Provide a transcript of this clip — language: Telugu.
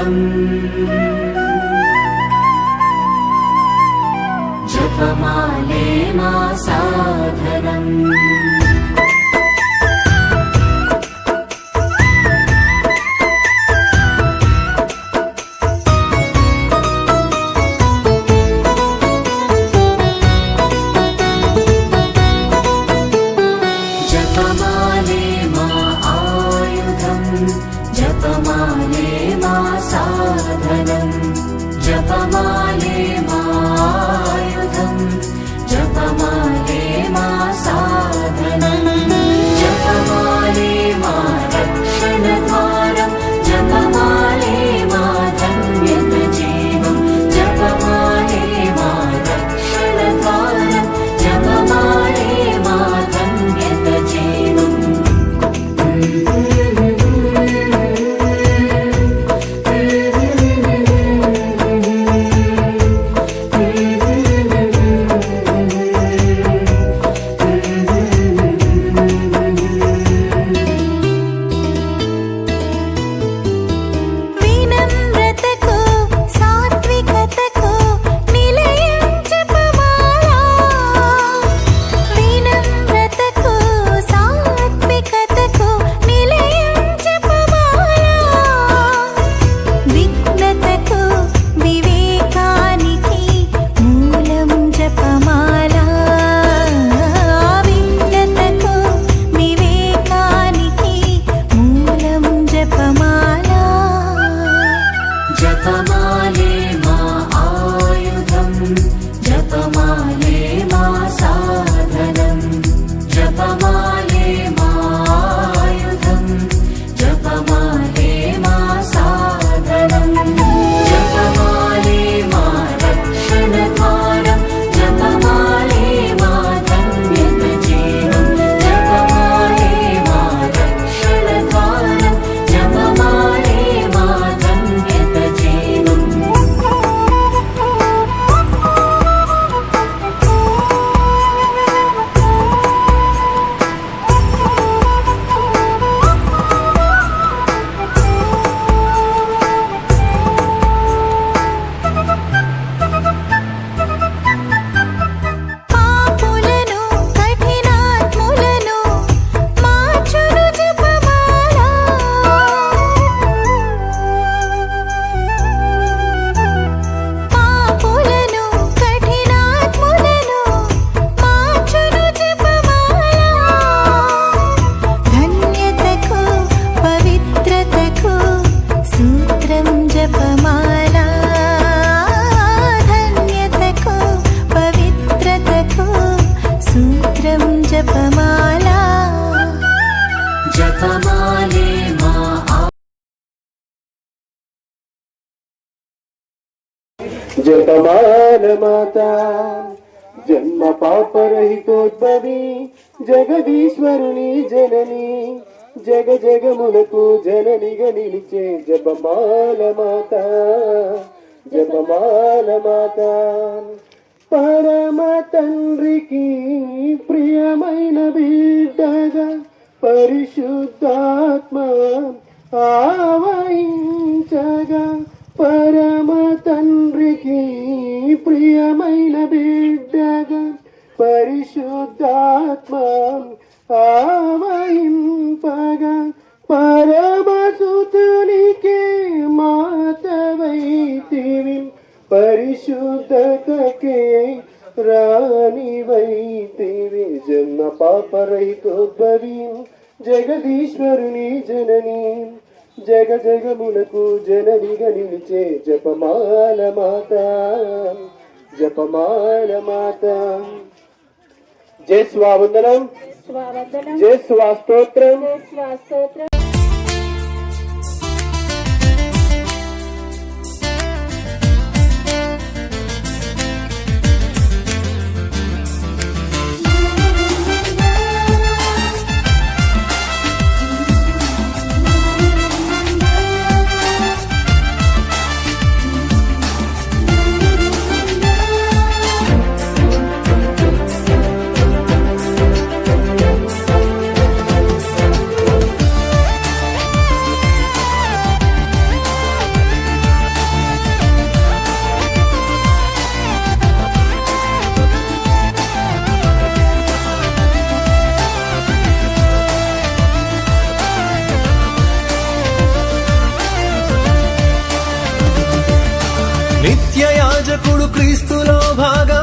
Come. साधनम् जपमाले मा आयुधम् जपमाले జపమాల మాత జన్మ పాపరహితోద్భవి జగదీశ్వరుని జనని జగ జగములకు జననిగా నిలిచే జపమాల మాత జపమాల మాత. పరమ తండ్రికి ప్రియమైన బిడ్డగా పరిశుద్ధాత్మ ఆవహించగా పరమ తండ్రికి ప్రియమైన బిడ్డగా పరిశుద్ధాత్మ ఆవహింపగా పరమసుతునికి మాతవైతివి. పరిశుద్ధతకే రాణివైతివి. జన్మ పాపరైతోద్భవి జగదీశ్వరుని జననీ. జగ జగములకు జననిగా నిలిచే జపమాల మాత జపమాల మాత. జయ స్వావందనం. జయ స్వాస్తోత్రం. యాజకుడు క్రీస్తులో భాగం.